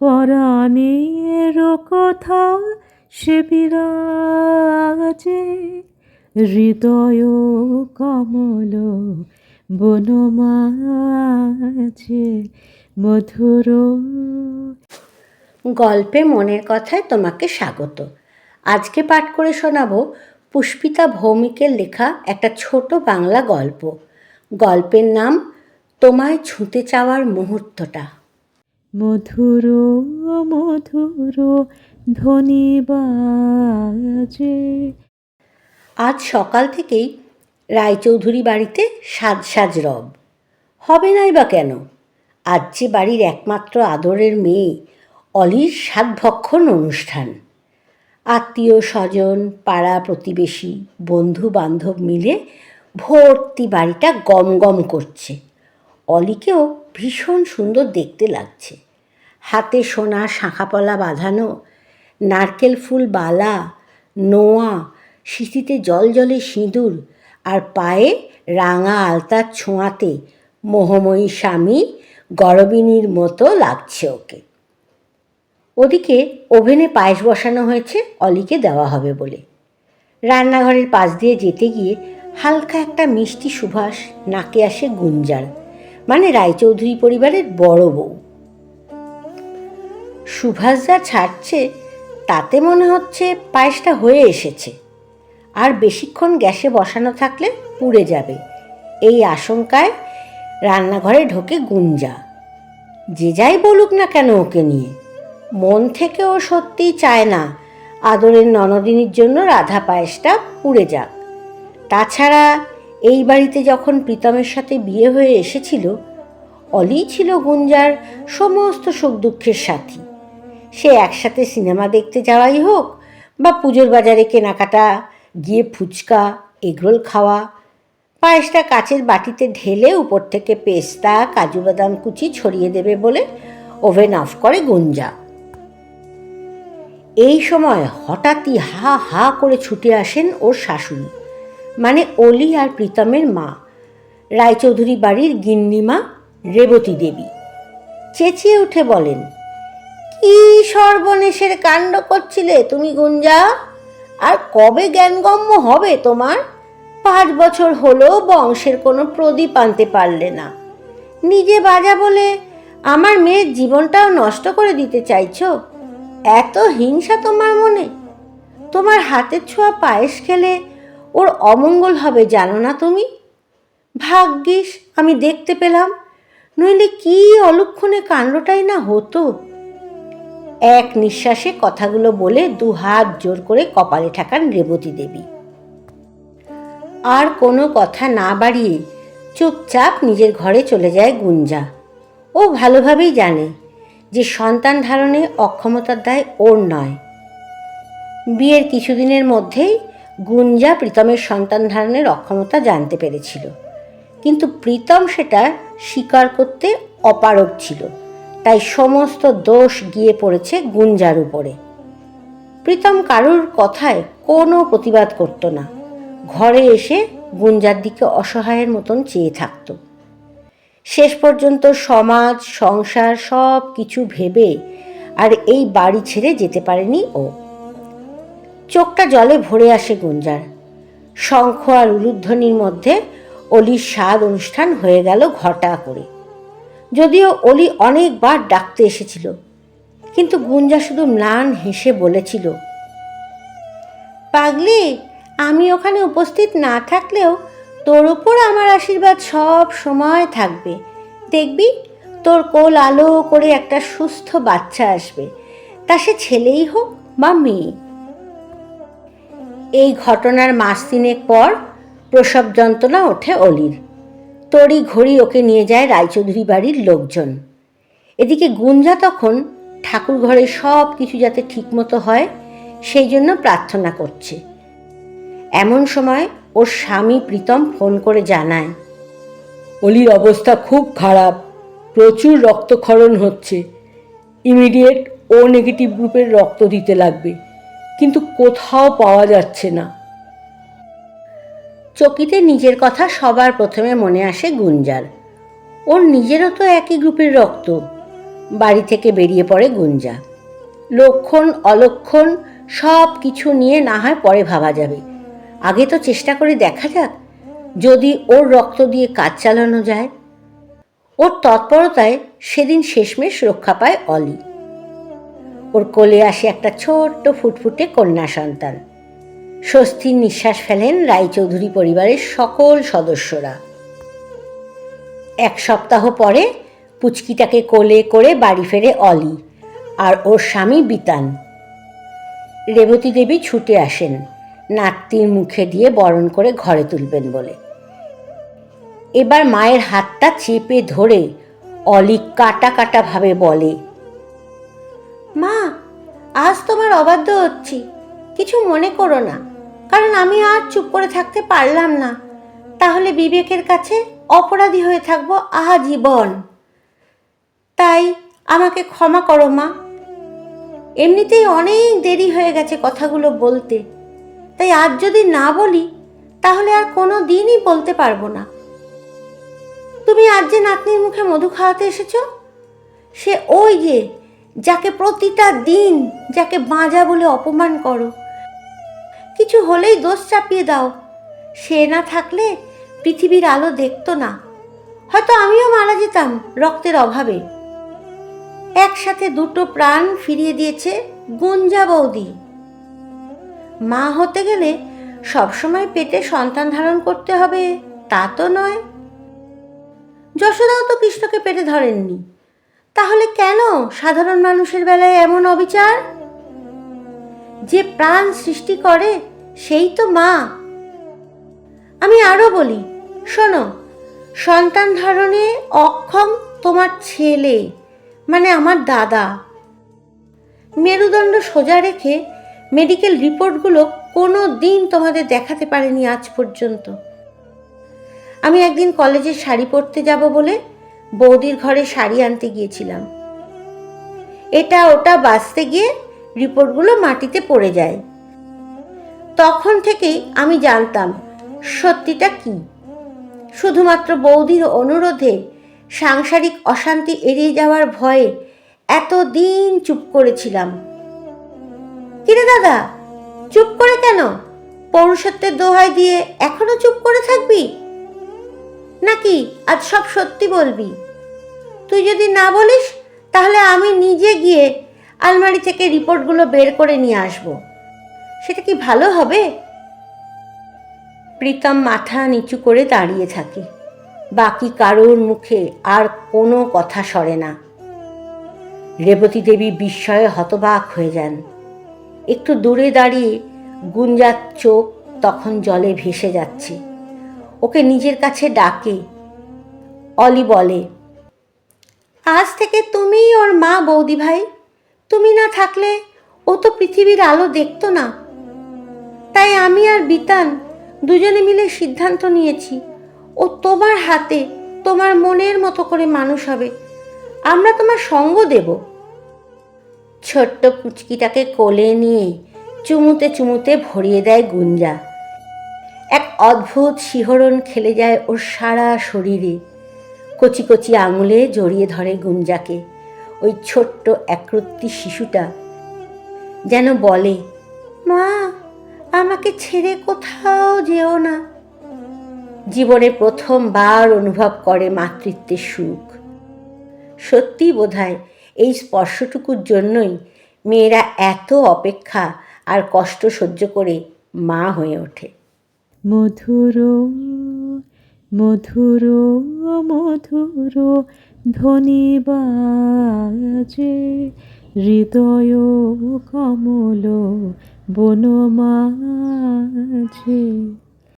পরাণের কথা সে বিরাজে, হৃদয় কমল বনমাঝে, মধুর। গল্পে মনের কথায় তোমাকে স্বাগত। আজকে পাঠ করে শোনাবো পুষ্পিতা ভৌমিকের লেখা একটা ছোট বাংলা গল্প। গল্পের নাম, তোমায় ছুঁতে চাওয়ার মুহূর্তটা। মধুর মধুর ধ্বনি বাজে। আজ সকাল থেকেই রায়চৌধুরী বাড়িতে সাজ সাজ রব। হবে নাই বা কেন? আজ যে বাড়ির একমাত্র আদরের মেয়ে, অলির সাতভক্ষণ অনুষ্ঠান। আত্মীয় স্বজন, পাড়া প্রতিবেশী বন্ধু বান্ধব মিলে ভর্তি বাড়িটা গম গম করছে। অলিকেও ভীষণ সুন্দর দেখতে লাগছে। হাতে সোনা শাঁখাপলা বাঁধানো, নারকেল ফুল বালা, নোয়া সিঁথিতে জল জলে সিঁদুর, আর পায়ে রাঙা আলতার ছোঁয়াতে মোহময়ী স্বামী গরবিনীর মতো লাগছে ওকে। ওদিকে ওভেনে পায়েস বসানো হয়েছে, অলিকে দেওয়া হবে বলে। রান্নাঘরের পাশ দিয়ে যেতে গিয়ে হালকা একটা মিষ্টি সুভাষ নাকে আসে গুঞ্জার মানে রায়চৌধুরী পরিবারের বড় বউ। সুভাষ যা ছাড়ছে, তাতে মনে হচ্ছে পায়েসটা হয়ে এসেছে। আর বেশিক্ষণ গ্যাসে বসানো থাকলে পুড়ে যাবে। এই আশঙ্কায় রান্নাঘরে ঢোকে গুঞ্জা। যে যাই বলুক না কেন ওকে নিয়ে। মন থেকে ও সত্যিই চায় না আদরের ননদিনীর জন্য রাধা পায়েসটা পুড়ে যাক। তাছাড়া এই বাড়িতে যখন প্রীতমের সাথে বিয়ে হয়ে এসেছিল অলি ছিল গুঞ্জার সমস্ত সুখ দুঃখের সাথী। সে একসাথে সিনেমা দেখতে যাওয়াই হোক বা পুজোর বাজারে কেনাকাটা, গিয়ে ফুচকা, এগরোল খাওয়া, পায়েসটা কাচের বাটিতে ঢেলে উপর থেকে পেস্তা, কাজু বাদাম কুচি ছড়িয়ে দেবে বলে ওভেন অফ করে গুঞ্জা। এই সময় হঠাৎই হা হা করে ছুটে আসেন ওর শাশুড়ি মানে অলি আর প্রীতমের মা, রায়চৌধুরী বাড়ির গিন্নিমা, রেবতী দেবী। চেঁচিয়ে উঠে বলেন কি সর্বনেশের কাণ্ড করছিলে তুমি গুঞ্জা? আর কবে জ্ঞানগম্য হবে তোমার? পাঁচ বছর হলো বংশের কোনো প্রদীপ আনতে পারলে না। নিজে বাজা বলে আমার মেয়ের জীবনটাও নষ্ট করে দিতে চাইছো? এত হিংসা তোমার মনে? তোমার হাতের ছোঁয়া পায়েস খেলে ওর অমঙ্গল হবে জানো না তুমি? ভাগ্যিস আমি দেখতে পেলাম, নইলে কি অলক্ষণে কাণ্ডটাই না হতো? এক নিঃশ্বাসে কথাগুলো বলে দু হাত জোর করে কপালে ঠাকান রেবতী দেবী। আর কোনো কথা না বাড়িয়ে চুপচাপ নিজের ঘরে চলে যায় গুঞ্জা। ও ভালোভাবেই জানে যে সন্তান ধারণে অক্ষমতার দায় ওর নয়। বিয়ের কিছুদিনের মধ্যেই গুঞ্জা প্রীতমের সন্তান ধারণের অক্ষমতা জানতে পেরেছিল। কিন্তু প্রীতম সেটা স্বীকার করতে অপারগ ছিল। তাই সমস্ত দোষ গিয়ে পড়েছে গুঞ্জার উপরে। প্রীতম কারুর কথায় কোনো প্রতিবাদ করত না। ঘরে এসে গুঞ্জার দিকে অসহায়ের মতন চেয়ে থাকতো। শেষ পর্যন্ত সমাজ, সংসার সব কিছু ভেবে আর এই বাড়ি ছেড়ে যেতে পারেনি ও। চোখটা জলে ভরে আসে গুঞ্জার। শঙ্খ আর উলুধ্বনির মধ্যে অলির স্বাদ অনুষ্ঠান হয়ে গেল ঘটা করে। যদিও অলি অনেকবার ডাকতে এসেছিল, কিন্তু গুঞ্জা শুধু ম্লান হেসে বলেছিল, পাগলি, আমি ওখানে উপস্থিত না থাকলেও তোর ওপর আমার আশীর্বাদ সব সময় থাকবে। দেখবি, তোর কোল আলো করে একটা সুস্থ বাচ্চা আসবে, তা সে ছেলেই হোক বা মেয়ে। এই ঘটনার মাস তিনেক পর প্রসব যন্ত্রণা ওঠে অলির। তড়ি ঘড়ি ওকে নিয়ে যায় রায়চৌধুরী বাড়ির লোকজন। এদিকে গুঞ্জা তখন ঠাকুর ঘরে সব কিছু যাতে ঠিকমতো হয়, সেই জন্য প্রার্থনা করছে। এমন সময় ওর স্বামী প্রীতম ফোন করে জানায়, অলির অবস্থা খুব খারাপ, প্রচুর রক্তক্ষরণ হচ্ছে। ইমিডিয়েট ও নেগেটিভ গ্রুপের রক্ত দিতে লাগবে, কিন্তু কোথাও পাওয়া যাচ্ছে না। চকিতে নিজের কথা সবার প্রথমে মনে আসে গুঞ্জার। ওর নিজেরও তো একই গ্রুপের রক্ত। বাড়ি থেকে বেরিয়ে পড়ে গুঞ্জা। লক্ষণ, অলক্ষণ সব কিছু নিয়ে না হয় পরে ভাবা যাবে। আগে তো চেষ্টা করে দেখা যাক যদি ওর রক্ত দিয়ে কাজ চালানো যায়। ওর তৎপরতায় সেদিন শেষমেশ রক্ষা পায় অলি। ওর কোলে আসে একটা ছোট্ট ফুটফুটে কন্যা সন্তান। স্বস্তির নিঃশ্বাস ফেলেন রায়চৌধুরী পরিবারের সকল সদস্যরা। এক সপ্তাহ পরে পুচকিটাকে কোলে করে বাড়ি ফেরে অলি আর ওর স্বামী বিতান। রেবতী দেবী ছুটে আসেন নাততির মুখে দিয়ে বরণ করে ঘরে তুলবেন বলে। এবার মায়ের হাতটা চেপে ধরে অলি কাটা কাটা ভাবে বলে, মা, আজ তোমার অবাধ্য হচ্ছি। কিছু মনে করো না। কারণ আমি আর চুপ করে থাকতে পারলাম না। তাহলে বিবেকের কাছে অপরাধী হয়ে থাকব আহা জীবন তাই আমাকে ক্ষমা করো, মা। এমনিতেই অনেক দেরি হয়ে গেছে কথাগুলো বলতে। তাই আজ যদি না বলি, তাহলে আর কোনো দিনই বলতে পারব না। তুমি আজ যে নাতনির মুখে মধু খাওয়াতে এসেছ, সে ওই যে, যাকে প্রতিটা দিন যাকে বাঁজা বলে অপমান করো কিছু হলেই দোষ চাপিয়ে দাও। সে না থাকলে পৃথিবীর আলো দেখতো না। হয়তো আমিও মারা যেতাম রক্তের অভাবে। একসাথে দুটো প্রাণ ফিরিয়ে দিয়েছে গুঞ্জা বৌদি। মা হতে গেলে সবসময় পেটে সন্তান ধারণ করতে হবে, তা তো নয়। যশোদাও তো কৃষ্ণকে পেটে ধরেননি। তাহলে কেন সাধারণ মানুষের বেলায় এমন অবিচার? যে প্রাণ সৃষ্টি করে সেই তো মা। আমি আরও বলি, শোনো, সন্তান ধারণে অক্ষম তোমার ছেলে মানে আমার দাদা। মেরুদণ্ড সোজা রেখে মেডিকেল রিপোর্টগুলো কোনো দিন তোমাদের দেখাতে পারেনি আজ পর্যন্ত। আমি একদিন কলেজে শাড়ি পরতে যাব বলে বৌদির ঘরে শাড়ি আনতে গিয়েছিলাম। এটা ওটা বাঁচতে গিয়ে রিপোর্টগুলো মাটিতে পড়ে যায়। তখন থেকেই আমি জানতাম, সত্যিটা কি? শুধুমাত্র বৌদির অনুরোধে সাংসারিক অশান্তি এড়িয়ে যাওয়ার ভয়ে এতদিন চুপ করেছিলাম। কিরে দাদা, চুপ করে কেন? পৌরুষত্বের দোহাই দিয়ে এখনও চুপ করে থাকবি? নাকি আজ সব সত্যি বলবি? তুই যদি না বলিস, তাহলে আমি নিজে গিয়ে আলমারি থেকে রিপোর্টগুলো বের করে নিয়ে আসব। সেটা কি ভালো হবে? প্রীতম মাথা নিচু করে দাঁড়িয়ে থাকে। বাকি কারোর মুখে আর কোনো কথা সরে না। রেবতী দেবী বিস্ময়ে হতবাক হয়ে যান। একটু দূরে দাঁড়িয়ে গুঞ্জার চোখ তখন জলে ভেসে যাচ্ছে। ওকে নিজের কাছে ডাকে। অলি বলে, আজ থেকে তুমিই ওর মা বৌদি ভাই তুমি না থাকলে ও তো পৃথিবীর আলো দেখতো না। তাই আমি আর বিতান দুজনে মিলে সিদ্ধান্ত নিয়েছি। ও তোমার হাতে তোমার মনের মতো করে মানুষ হবে। আমরা তোমার সঙ্গ দেব। ছোট্ট পুচকিটাকে কোলে নিয়ে চুমুতে চুমুতে ভরিয়ে দেয় গুঞ্জা। এক অদ্ভুত শিহরণ খেলে যায় ওর সারা শরীরে। কচি কচি আঙুলে জড়িয়ে ধরে গুঞ্জাকে। ওই ছোট্ট একরত্তি শিশুটা যেন বলে, মা আমাকে ছেড়ে কোথাও যেও না। জীবনে প্রথমবার অনুভব করে মাতৃত্বের সুখ। সত্যি বোধহয় এই স্পর্শটুকুর জন্যই মেয়েরা এত অপেক্ষা আর কষ্ট সহ্য করে মা হয়ে ওঠে। মধুর মধুর মধুর ধ্বনি বাজে, হৃদয় কমল বনমাঝে।